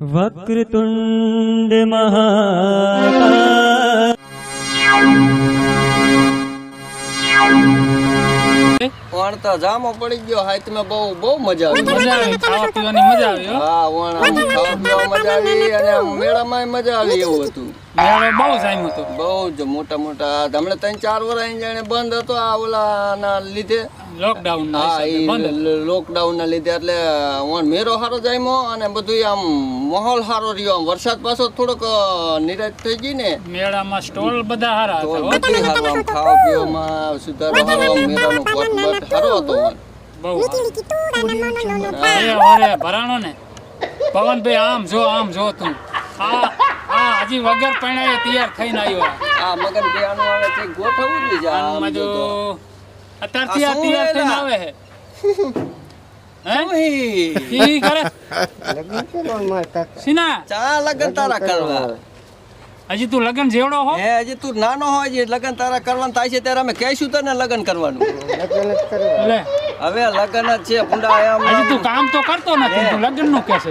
વક્રતુંડ તો જામો પડી ગયો હાથમાં બહુ બહુ મજા આવી. મજા આવી. ખાવા પીવાની મજા આવી હા? વણ ખાવા પીવા મજા આવી અને મેળામાં મજા આવી એવું હતું. મેળો બહુ જામ્યો હતો. બહુ જ મોટા મોટા. હમણાં ત્રણ ચાર વર્ષ જાણે બંધ હતો આ ઓલાના લીધે. લોકડાઉન હા હિસાબે બંધ હતો. એ લોકડાઉન લીધે એટલે વણ મેરો સારો જામ્યો અને બધું આમ માહોલ સારો રહ્યો. આમ વરસાદ પાછો થોડોક નિરાશ થઈ ગઈ ને. મેળામાં સ્ટોલ બધા હારા હતા હો. બધું આમ ખાવા પીવામાં સુધારો સારો આમ પટ સારો હતો. બહુ હારા. એ વારે ભરાણો ને. પવનભાઈ આમ જો આમ જો તું. આ હજી વગર પણ તૈયાર થઈને આવ્યો આ. મગન બેહાનો આવે તે ગોઠવવું જ છે આમાં જો. જો અત્યારથી આ તૈયાર થઈને આવે હે? હે? કરે? સીના? ચા લગન તારા કરવા. હજી તું લગન જેવડો હો? હે હજી તું નાનો હોય છે લગન તારા કરવાનું થાય છે ત્યારે અમે કહીશું તને લગન કરવાનું. લે. હવે લગન જ છે ભૂંડા હજી તું કામ તો કરતો નથી તું લગનનું કે છે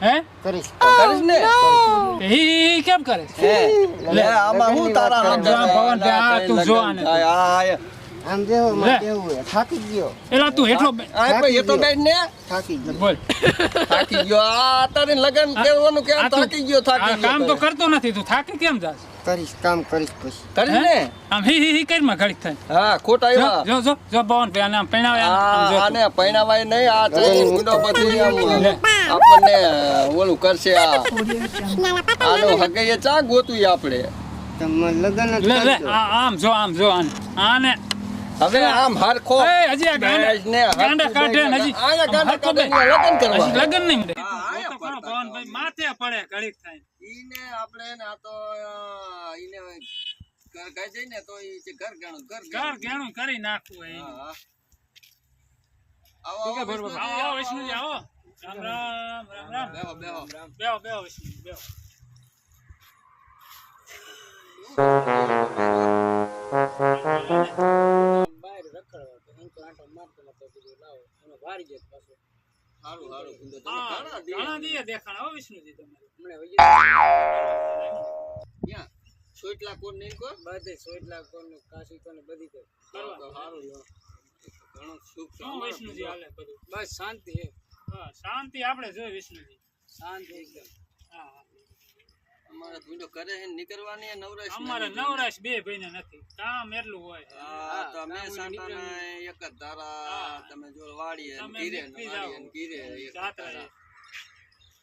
હે? કરીશ. ને? તે ઈ ઈ કેમ કરે લે આમાં હું તારા જો આ ભવન તે તું જો આને. થાય. આ આ આમ જેવો માં જેવું હે. થાકી ગયો. એલા તું હેઠો આ કોઈ એ તો ને? થાકી ગયો. બોલ. થાકી ગયો. આ તારે લગન કરવાનું કેમ થાકી ગયો થાકી ગયો કામ તો કરતો નથી. તું થાકી કેમ જાસ કરીશ કામ કરીશ પછી. કરીશ ને? આમ હી હી હી કરીમાં ઘડીક થાય. હા ખોટ આવ્યા. જો જો જો બોન ભાઈ આને જો આને પૈણાવાય નહીં આ ચાઈ ગુંડો બધું આમ આપણને ઓલું કરશે આ. આનો હગે ચા ગોતું આપણે. તમે લગન જ લે લે આમ જો આમ જો આને. આને. હવે આમ હરખો એ, હજી આ ગાંડા- કાઢે હજી. આ ગાંડા કાઢે લગન કરવા. લગન નહીં તો ભાઈ માથે પડે ઘડીક થાય. ઈને આપણે ને આ તો ઈને ઘર ગઈ જાય ને તો ઈ જે ઘર ગણું ઘર ઘર ગણું કરી નાખવું એનું. હા. આવો, આવો, વિષ્ણુજી. આવો રામ રામ રામ રામ. બેહો, બેહો. બેહો બેહો વિષ્ણુજી બેહો. હારું, હારું, ભૂંડો. તમે હા ઘણા દી ઘણા દીએ દેખાણ હો વિષ્ણુજી તમારે ક્યાં? સોઈટલા કોણ નહીં કોણ? કરવા. તો હારું. ઘણું સુખ શું. વિષ્ણુજી હાલે બધું બસ શાંતિ હે હા શાંતિ આપણે જોઈએ વિષ્ણુજી શાંતિ એકદમ. અમારે ભૂંડો કરે છે ને નીકળવાની એ નવરાશ અમારે નથી. નવરાશ બે ભાઈને નથી કામ એટલું હોય હા, તો અમે સાંટાના એક જ ધારા તમે જો વાડીએ ને તમે ગીરે ને નીકળી વાડીએ જાઓ. ને ગીરે એક જ જાત્રા ધારા.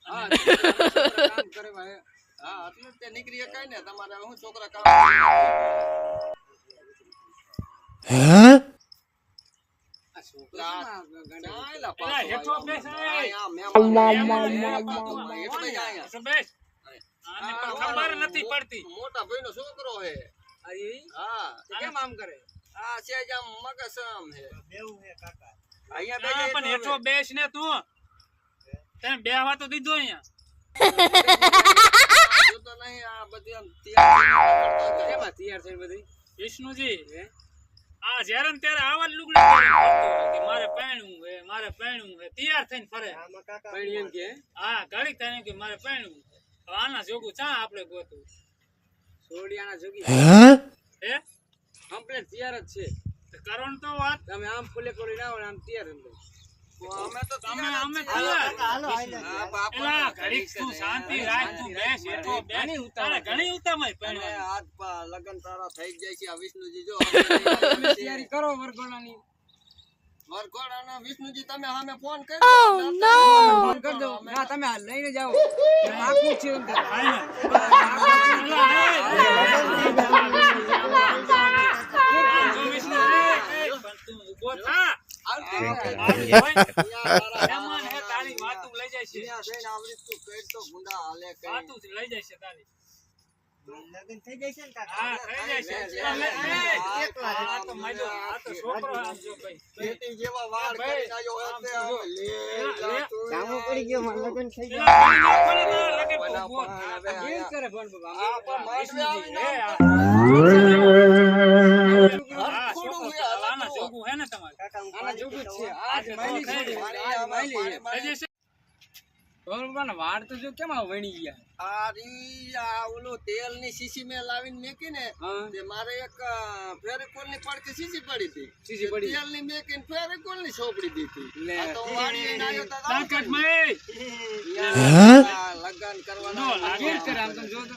હા કામ કરવા હે હા એટલે જ તે નીકળી શકાય ને તમારે હું છોકરા કામ આ છોકરા ચાલ, એલા એલા, પાછો હેઠો આવ્યો. બેસ, એ. આયા, મહેમાન. મહેમાન, મહેમાન, મહેમાન, હેઠો બેસ આયા. તો આને પણ ખબર નથી પડતી. મોટા ભાઈનો છોકરો હે. હા. કેમ આમ કરે? આ છે જ આમ મગસમ હે. અહીંયા હા, પણ હેઠો બેસ ને તું. તને બે તો દીધો અહીંયા. જોતો નહીં આ બધી આમ તૈયાર કેમાં તૈયાર થઈ બધી? વિષ્ણુજી આ જ્યારે ત્યારે આવા લુગડી મારે પહેણું હે મારે પહેણું હે. તૈયાર થઈને ફરે. પણ એમ કે? હા ઘડી તને કે મારે પહેણવું હવે આના જોગું ચા આપણે ગોતું. સોડિયાના જોગી. હે? કમ્પ્લીટ તૈયાર જ છે. તો કરો તો વાત. તમે આમ ફૂલે કરી ના આમ તૈયાર. અમે તો તમે અમે છીએ. તૈયાર હા, બાપા, એલા ઘડીક ઘડીક તું શાંતિ રાખ તું બેસ હેઠો બેસ. ઘણી ઉતાવળ ઘણી ઉતામળ અને પહેણવાની પા લગન તારા થઈ જાય છે. આ વિષ્ણુજી જો તૈયારી કરો વરઘોડાની વરઘોડાના વિષ્ણુજી તમે સામે ફોન કરી ફોન ના તમે લઈને જાઓ. છે. લઈ જાય છે. જ લઈ જાય છે તારી. લગ્ન થઈ જાય ને કાકા? હા થઈ એ, આ તો માજો, આ તો છોકરો આમ જો ભાઈ. ખેતી જેવા વાળ ભાઈ, આયો. હવે લે. જામો પડી ગયો મારે લગ્ન થઈ ગયા. ભાઈ ના પડે તારા લગે તો આ કેમ આયા. કરે પણ બાબા આ પણ માંડવે આવીને એ, આમ આ- હા, થોડું આ આના જોગું હે ને તમારે આના જોગું છે. આજ માયલી છે થઈ આજ માયલી થઈ જશે. બરોબર વાળ તો જો કેમ વણી ગયા? આ રી આ ઓલું શીશી મેં લાવીને મેકી ને તે મારે એક ફેરેકોલની પડકી શીશી પડી હતી. શીશી પડી. તેલની મેકીને ફેરેકોલની સોપડી દીધી. લે. આ તો વાડીએ આવ્યો તો આવું દાંતકાઠમાં, એ, કર્યું. આ લગન કરવાના લાગે. કરે આમ તમે જો તો.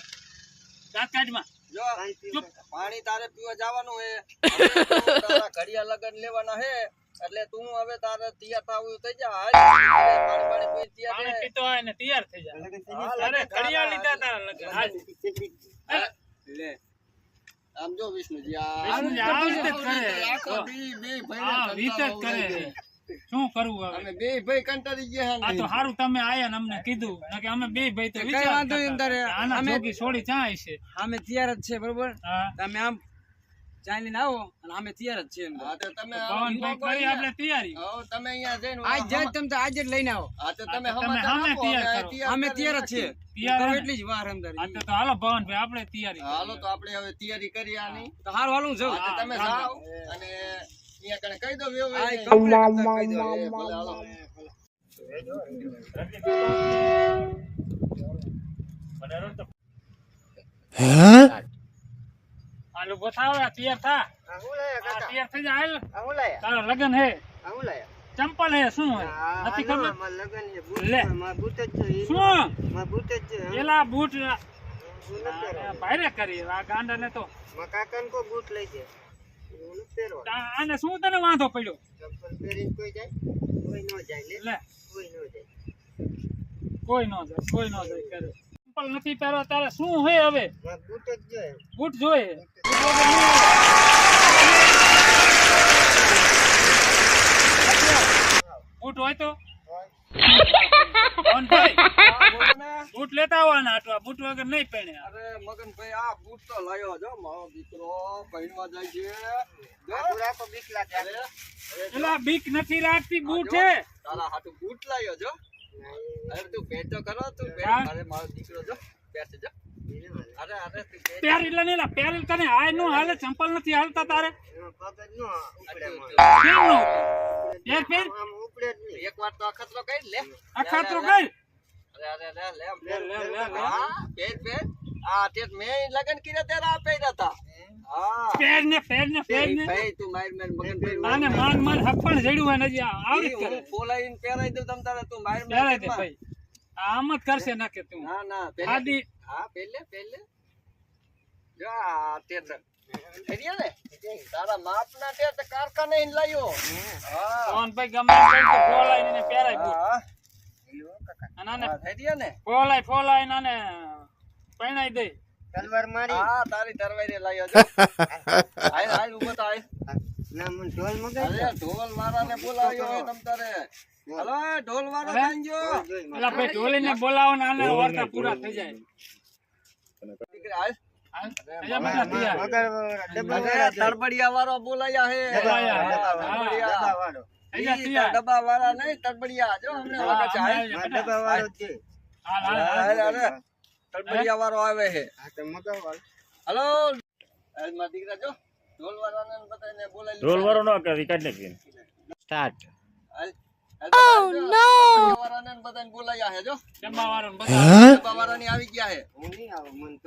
દાંતકાઠમાં. જો પાણી તારે પીવા જવાનું હે. ઘડિયા લગન લેવાના હે. એટલે તું હવે તારે તૈયાર થવું થઈ જા. હાલ. પાણી પાણી પી તૈયાર પાણી પીતો હોય ને તૈયાર થઈ જા. અરે ઘડિયાળ લીધા તારા લગન. હાલ. લે. આમ જો વિષ્ણુજી આ વિષ્ણુજી આ રીતે કરે. આખો બી બે ભાઈ આ રીતે કરે. શું કરવું હવે? અમે બે ભાઈ કંટાળી ગયા આ તો સારું તમે આયા ને અમને કીધું. કે અમે બે ભાઈ તો કઈ વિચાર વાંધો નહીં તારે. અમે- છોડી ક્યાં છે અમે તૈયાર જ છે બરોબર? તમે આમ ચાલી ને આવો અને અમે તૈયાર જ છીએ હા તો તમે પવનભાઈ કરી આપણે તૈયારી હા તમે અહીંયા જઈને આજ જાય તમે તો આજે જ લઈને આવો હા તો તમે તમે સમાચાર સામે આપો, તૈયાર કરો. અમે તૈયાર જ છીએ તૈયાર કરો હે ને? એટલી જ વાર અંદર આ તો તો હાલો ભવનભાઈ આપણે તૈયારી હાલો તો આપણે હવે તૈયારી કરી આની તો હારું હાલું હું જાઉં તમે જાઓ અને અહીંયા કણે કહી દો. ભલે હાલો હાલો બતાવો પિયર તૈયાર થા પિયર તૈયાર થઈ જાય તારો તારા લગન હે. ચંપલ હે શું હે નથી ખબર? લે. શું? પેલા બૂટ ભાઈરે કરી આ ગાંડા ને તો આ- આને શું તને વાંધો પડ્યો? લે. કોઈ નો જાય કોઈ નો જાય કરે. ચંપલ નથી પહેરો તારે શું હોય હવે? બૂટ જોઈએ. બૂટ હોય તો. બૂટ લેતા આવવાના આટલા. બૂટ વગર નહીં પહેણે અરે મગનભાઈ આ બૂટ તો લાયો જો મારો દીકરો પહેરવા જાય છે. દોરા તો બીક લાગે એલા બીક નથી લાગતી બૂટ છે. તારા હાટુ બૂટ લાયો જો અરે તું પેટ તો કરો તું પેટ. અરે મારો દીકરો જો બેસે જો. અરે અરે તું પેટ પહેરી લે ને પહેરેલ તને હાય નો હાલે ચંપલ નથી હાલતા તારે. નો. પહેર એક વાર તો અખતરો કરી લે. અખાતરો કર. અરે અરે લે લે લે, લે, લે, પેર પેર આ તે મેં લગન કર્યા ત્યારે આ પહેર્યા હતા હા. પહેર ને પહેર ને પહેર ને. ભાઈ તું માર માર મગનભાઈ આને માન માન હપ્પણ જડ્યું હોય ને આવડી કરે હું પહેરાઈ દઉં તમ તારે તું માર માર પહેરાય દે ભાઈ. આમ જ કરશે નાખે તું. ના ના આદી હા પહેલે પહેલે. જો આ તે તો ફેરિયા ને તે કારખાને લાયો. હા. કોણ ભાઈ ગમે તો ફોલાઈને ને પહેરાય બૂટ હા. અને ને ફોલાય ફોલાઈને આને મારી. હા તારી તરવારી લાયો જો આય હાલ ઊભો તો હાલ અરે ઢોલ વાળાને બોલાવ્યો હે તમ તારે. હલો ઢોલ વાળો? જાણજો પેલા ભાઈ ઢોલીને બોલાવો ને આને વાર્તા પૂરા થઈ જાય. દીકરા તરબડિયા વાળો બોલાયા હે. તરબડિયા. ડબ્બા વાળા. નહીં તરબડિયા જો છે આવી તરબડિયા વાળો આવે છે હલો. હાલ દીકરા જો ઢોલ વાળાને ને બોલાવી રોલ વાળો ન કરી કાઢ નાખી હાલ હાલ ઢોલ વાળાને ને બધાને બોલાયા છે જો. જમવાવાળાને બધા. ડબ્બા વાળાની આવી ગયા છે. અરે, હા,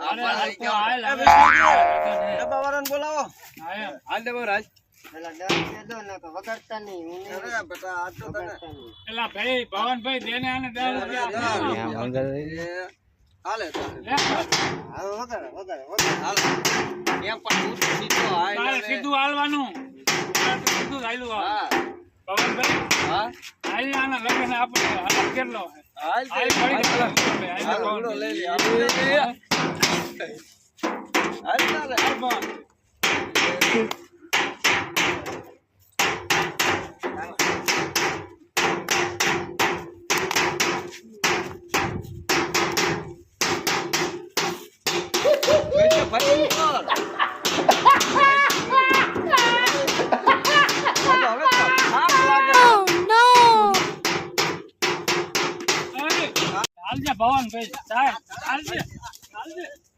હાલ આવી તો ગયા. હાલ, એ હવે. વિષ્ણુજી, ડબ્બા વાળાને બોલાવો. હાલ દે રાજ અરે બેટા આ વધારે વધારે વધારે. હાલે. હાલ. એમ પણ સીધું હાલ સીધું હાલવાનું. સીધું હાલ્યું હા. પવનભાઈ હા? હાલ આના લગ્ન આપણે હાલ કેટલો? હાલ. હાલ. હાલ હાલ લઈ લે, હાલ લઈ લે. હાલ તારે. ભવન. ભાઈ ઉપર. હવે તો